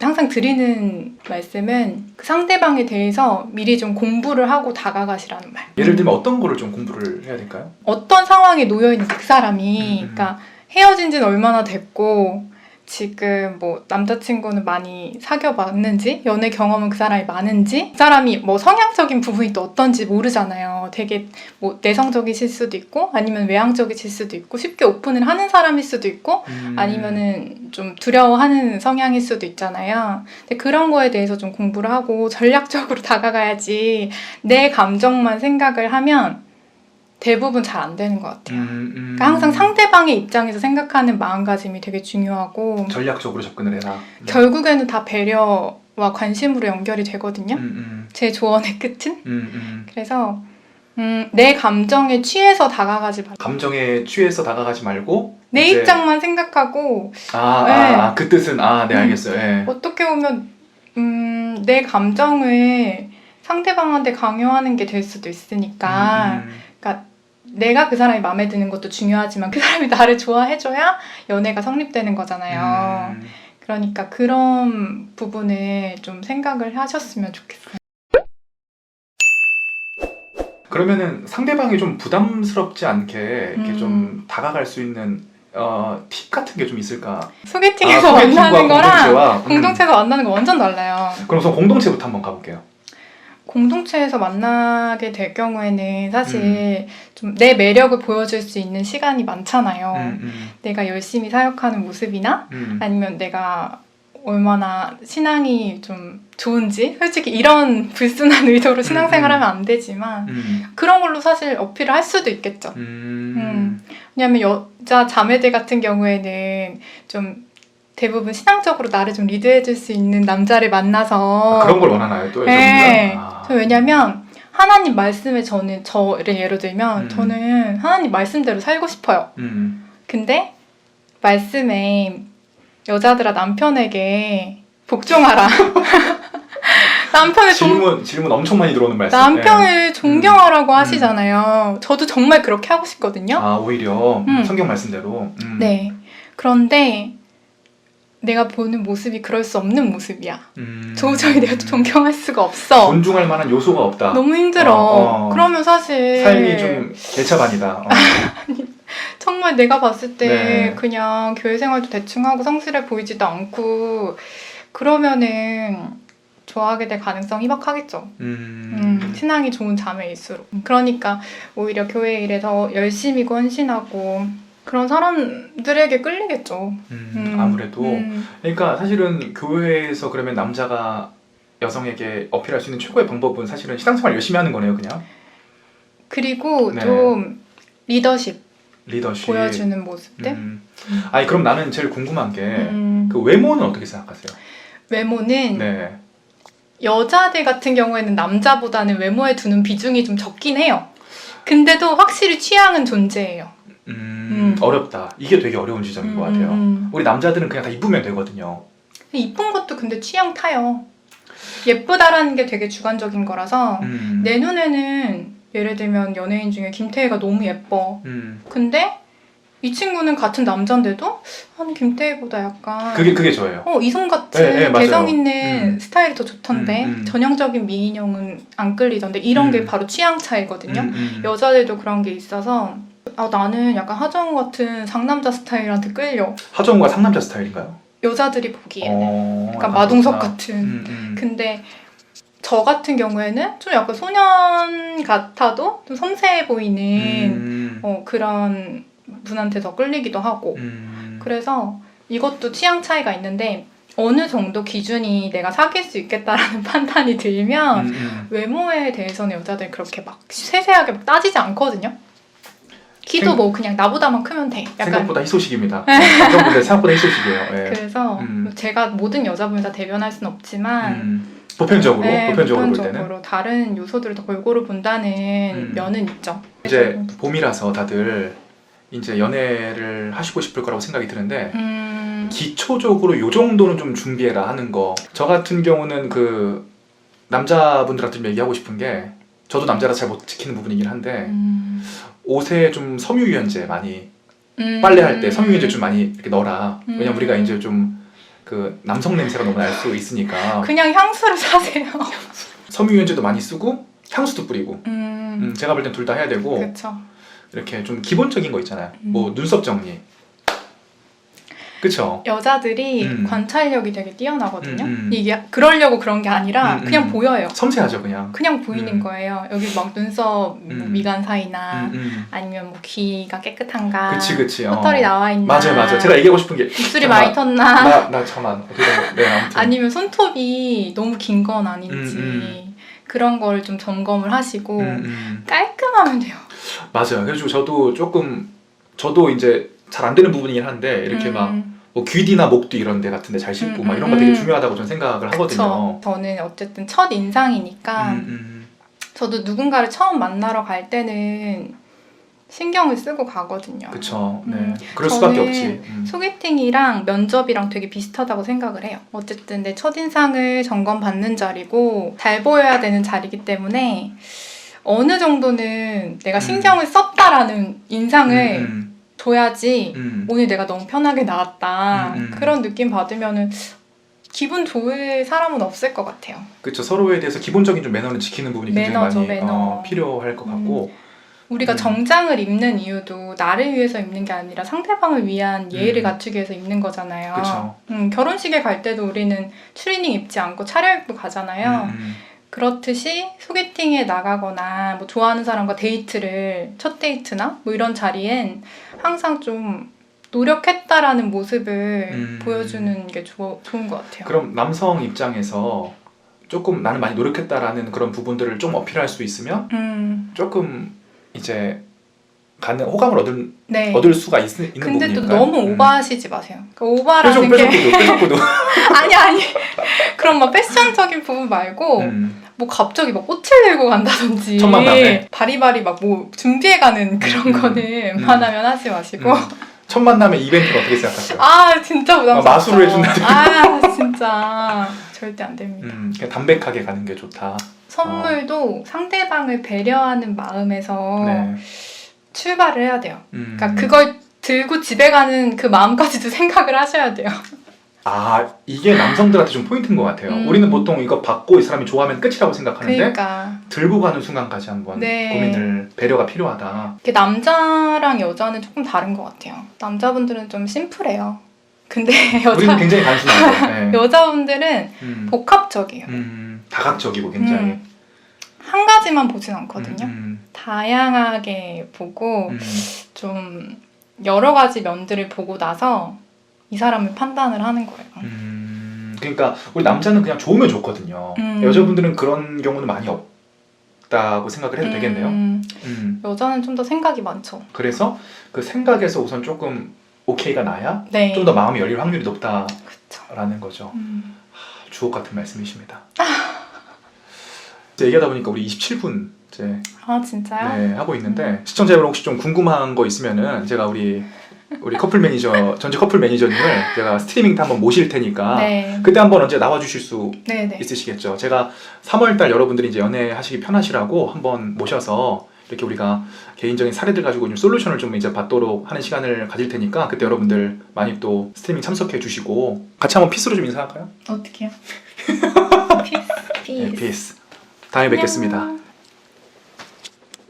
항상 드리는 말씀은 그 상대방에 대해서 미리 좀 공부를 하고 다가가시라는 말. 예를 들면 어떤 거를 좀 공부를 해야 될까요? 어떤 상황에 놓여 있는지 그 사람이, 음, 음. 그러니까 헤어진 지는 얼마나 됐고, 지금 뭐 남자친구는 많이 사귀어봤는지, 연애 경험은 그 사람이 많은지, 그 사람이 뭐 성향적인 부분이 또 어떤지 모르잖아요. 되게 뭐 내성적이실 수도 있고, 아니면 외향적이실 수도 있고, 쉽게 오픈을 하는 사람일 수도 있고, 음. 아니면은 좀 두려워하는 성향일 수도 있잖아요. 근데 그런 거에 대해서 좀 공부를 하고 전략적으로 다가가야지 내 감정만 생각을 하면 대부분 잘 안 되는 것 같아요. 음, 음. 그러니까 항상 상대방의 입장에서 생각하는 마음가짐이 되게 중요하고 전략적으로 접근을 해라. 네. 결국에는 다 배려와 관심으로 연결이 되거든요. 음, 음, 제 조언의 끝은. 음, 음. 그래서 음, 내 감정에 취해서 다가가지 말고 감정에 취해서 다가가지 말고 내 이제- 입장만 생각하고 아, 네. 아, 아, 그 뜻은 아, 네 음. 알겠어요. 예. 어떻게 보면 음, 내 감정을 상대방한테 강요하는 게 될 수도 있으니까 음, 음. 내가 그 사람이 마음에 드는 것도 중요하지만 그 사람이 나를 좋아해줘야 연애가 성립되는 거잖아요. 음. 그러니까 그런 부분을 좀 생각을 하셨으면 좋겠어요. 그러면은 상대방이 좀 부담스럽지 않게 이렇게 음. 좀 다가갈 수 있는 어, 팁 같은 게 좀 있을까? 소개팅에서 아, 만나는 거랑 공동체와, 음. 공동체에서 만나는 거 완전 달라요. 그럼 우선 공동체부터 한번 가볼게요. 공동체에서 만나게 될 경우에는 사실 음. 좀내 매력을 보여줄 수 있는 시간이 많잖아요. 음, 음, 내가 열심히 사역하는 모습이나 음. 아니면 내가 얼마나 신앙이 좀 좋은지 솔직히 이런 불순한 의도로 신앙생활하면 안 되지만 음, 그런 걸로 사실 어필을 할 수도 있겠죠. 음. 왜냐하면 여자 자매들 같은 경우에는 좀 대부분 신앙적으로 나를 좀 리드해줄 수 있는 남자를 만나서 아, 그런 걸 원하나요 또 네. 아. 저 왜냐면 하나님 말씀에 저는 저를 예로 들면 음. 저는 하나님 말씀대로 살고 싶어요. 음. 근데 말씀에 여자들아 남편에게 복종하라. 남편을 종, 질문 질문 엄청 많이 들어오는 말씀. 남편을 존경하라고 음. 하시잖아요. 저도 정말 그렇게 하고 싶거든요. 아 오히려 음. 성경 말씀대로. 음. 네. 그런데 내가 보는 모습이 그럴 수 없는 모습이야. 음. 도저히 내가 존경할 수가 없어. 존중할 만한 요소가 없다. 너무 힘들어. 어, 어. 그러면 사실 삶이 좀 개차반이다. 어. 정말 내가 봤을 때 네. 그냥 교회 생활도 대충 하고 성실해 보이지도 않고 그러면은 좋아하게 될 가능성이 희박하겠죠. 음. 음, 신앙이 좋은 자매일수록. 그러니까 오히려 교회 일에 더 열심히고 헌신하고 그런 사람들에게 끌리겠죠. 음, 음, 아무래도 음, 그러니까 사실은 교회에서 그러면 남자가 여성에게 어필할 수 있는 최고의 방법은 사실은 신앙생활 열심히 하는 거네요, 그냥 그리고 네. 좀 리더십 리더십 보여주는 모습들. 음. 아니 그럼 나는 제일 궁금한 게그 음, 외모는 어떻게 생각하세요? 외모는 네. 여자들 같은 경우에는 남자보다는 외모에 두는 비중이 좀 적긴 해요. 근데도 확실히 취향은 존재해요. 음, 음. 어렵다. 이게 되게 어려운 지점인 것 같아요. 음, 우리 남자들은 그냥 다 이쁘면 되거든요. 음. 이쁜 것도 근데 취향 타요. 예쁘다라는 게 되게 주관적인 거라서 음. 내 눈에는 예를 들면 연예인 중에 김태희가 너무 예뻐. 음. 근데 이 친구는 같은 남잔데도 아니 김태희보다 약간 그게 그게 저예요. 어 이성 같은 네, 네. 개성 있는 음. 스타일이 더 좋던데 음, 음. 전형적인 미인형은 안 끌리던데 이런 게 음. 바로 취향 차이거든요. 음, 음. 여자들도 그런 게 있어서 아 나는 약간 하정우 같은 상남자 스타일한테 끌려 하정우가 상남자 스타일인가요? 여자들이 보기에는 어, 약간 마동석 그렇구나. 같은 음, 음. 근데 저 같은 경우에는 좀 약간 소년 같아도 좀 섬세해 보이는 음. 어, 그런 분한테 더 끌리기도 하고 음. 그래서 이것도 취향 차이가 있는데 어느 정도 기준이 내가 사귈 수 있겠다라는 판단이 들면 음, 음. 외모에 대해서는 여자들 그렇게 막 세세하게 막 따지지 않거든요. 키도 생- 뭐 그냥 나보다만 크면 돼. 약간 생각보다 희소식입니다. 남성분들 생각보다 희소식이에요. 예. 그래서 음. 제가 모든 여자분을 다 대변할 수는 없지만 음. 보편적으로 네, 보편적으로 볼 때는 보편적으로 다른 요소들을 더 골고루 본다는 음. 면은 있죠. 이제 봄이라서 다들 이제 연애를 하시고 싶을 거라고 생각이 드는데 음, 기초적으로 요 정도는 좀 준비해라 하는 거. 저 같은 경우는 그 남자분들한테 좀 얘기하고 싶은 게 저도 남자라 잘 못 지키는 부분이긴 한데 음, 옷에 좀 섬유유연제 많이 음, 빨래할 때 섬유유연제 좀 많이 이렇게 넣어라. 왜냐면 음. 우리가 이제 좀 그 남성 냄새가 너무 날 수 있으니까 그냥 향수를 사세요. 섬유유연제도 많이 쓰고 향수도 뿌리고 음, 음, 제가 볼 땐 둘 다 해야 되고 그렇죠. 이렇게 좀 기본적인 거 있잖아요. 음. 뭐 눈썹 정리. 그쵸? 여자들이 음. 관찰력이 되게 뛰어나거든요. 음, 음. 이게 그러려고 그런 게 아니라 음, 그냥 음. 보여요. 섬세하죠, 그냥. 그냥 보이는 음. 거예요. 여기 막 눈썹 뭐 음. 미간 사이나 음, 음. 아니면 뭐 귀가 깨끗한가, 그치, 그치. 어. 헛털이 나와 있나, 맞아요, 맞아요. 제가 얘기하고 싶은 게. 입술이 잠깐만. 많이 텄나, 나, 나 잠깐. 어떻게 된 거- 네, 아무튼. 아니면 손톱이 너무 긴 건 아닌지 음, 그런 걸좀 점검을 하시고 음, 음. 깔끔하면 돼요. 맞아요. 그래가지고 저도 조금, 저도 이제 잘 안 되는 부분이긴 한데, 이렇게 음, 막, 뭐 귀디나 목뒤 이런 데 같은 데잘 씻고, 음, 막 이런 음, 거 되게 음. 중요하다고 저는 생각을 하거든요. 저는 어쨌든 첫 인상이니까 음, 음. 저도 누군가를 처음 만나러 갈 때는 신경을 쓰고 가거든요. 그쵸. 네. 음, 그럴 수밖에 없지. 음. 소개팅이랑 면접이랑 되게 비슷하다고 생각을 해요. 어쨌든 내 첫인상을 점검받는 자리고 잘 보여야 되는 자리이기 때문에 어느 정도는 내가 음. 신경을 썼다라는 인상을 음, 줘야지 음, 음. 오늘 내가 너무 편하게 나왔다 음, 음. 그런 느낌 받으면은 기분 좋을 사람은 없을 것 같아요. 그쵸. 서로에 대해서 기본적인 좀 매너는 지키는 부분이 굉장히 매너죠, 많이 매너. 어, 필요할 것 같고. 우리가 음. 정장을 입는 이유도 나를 위해서 입는 게 아니라 상대방을 위한 예의를 음. 갖추기 위해서 입는 거잖아요. 그쵸. 음, 결혼식에 갈 때도 우리는 추리닝 입지 않고 차려입고 가잖아요. 그렇듯이 소개팅에 나가거나 뭐 좋아하는 사람과 데이트를 첫 데이트나 뭐 이런 자리엔 항상 좀 노력했다라는 모습을 음. 보여주는 게 좋- 좋은 것 같아요. 그럼 남성 입장에서 조금 나는 많이 노력했다라는 그런 부분들을 좀 어필할 수 있으면 음, 조금 이제 가는 호감을 얻을 네. 얻을 수가 있, 있는 근데 또 부분일까요? 너무 음. 오버하시지 마세요. 그러니까 뾰족 오버라는 게 뾰족구도. 아니 아니 그런 막 패션적인 부분 말고 음. 뭐 갑자기 막 꽃을 들고 간다든지 첫 만남에. 바리바리 막 뭐 준비해가는 그런 음, 거는 음. 웬만하면 하지 마시고 음. 첫 만남의 이벤트는 어떻게 생각하세요? 아 진짜 부담스럽다 아, 마술을 해준다든지. 아 진짜 절대 안 됩니다 음, 담백하게 가는 게 좋다. 선물도 상대방을 배려하는 마음에서 네. 출발을 해야 돼요 음. 그러니까 그걸 들고 집에 가는 그 마음까지도 생각을 하셔야 돼요 아 이게 남성들한테 좀 포인트인 것 같아요. 음. 우리는 보통 이거 받고 이 사람이 좋아하면 끝이라고 생각하는데 그러니까 들고 가는 순간까지 한번 네. 고민을 배려가 필요하다. 이게 남자랑 여자는 조금 다른 것 같아요. 남자분들은 좀 심플해요. 근데 우리는 여자 굉장히 단순하죠. 네. 여자분들은 음, 복합적이에요. 음, 다각적이고 굉장히. 음, 한 가지만 보진 않거든요. 음, 다양하게 보고 음, 좀 여러 가지 면들을 보고 나서 이 사람을 판단을 하는 거예요. 음, 그러니까 우리 남자는 그냥 좋으면 좋거든요. 음. 여자분들은 그런 경우는 많이 없다고 생각을 해도 되겠네요. 음, 음, 여자는 좀 더 생각이 많죠. 그래서 그 생각에서 우선 조금 오케이가 나야 네. 좀 더 마음이 열릴 확률이 높다라는. 거죠. 음. 주옥 같은 말씀이십니다. 이제 얘기하다 보니까 우리 27분 이제 아 진짜요? 네, 하고 있는데 시청자 여러분 혹시 좀 궁금한 거 있으면은 제가 우리 우리 커플 매니저 전직 커플 매니저님을 제가 스트리밍 때 한번 모실 테니까 네. 그때 한번 언제 나와 주실 수 네네. 있으시겠죠. 제가 3월 달 여러분들이 이제 연애하시기 편하시라고 한번 모셔서 이렇게 우리가 개인적인 사례들 가지고 좀 솔루션을 좀 이제 받도록 하는 시간을 가질 테니까 그때 여러분들 많이 또 스트리밍 참석해 주시고 같이 한번 피스로 좀 인사할까요? 어떻게요? 피스. 네, 피스. 다음에 뵙겠습니다.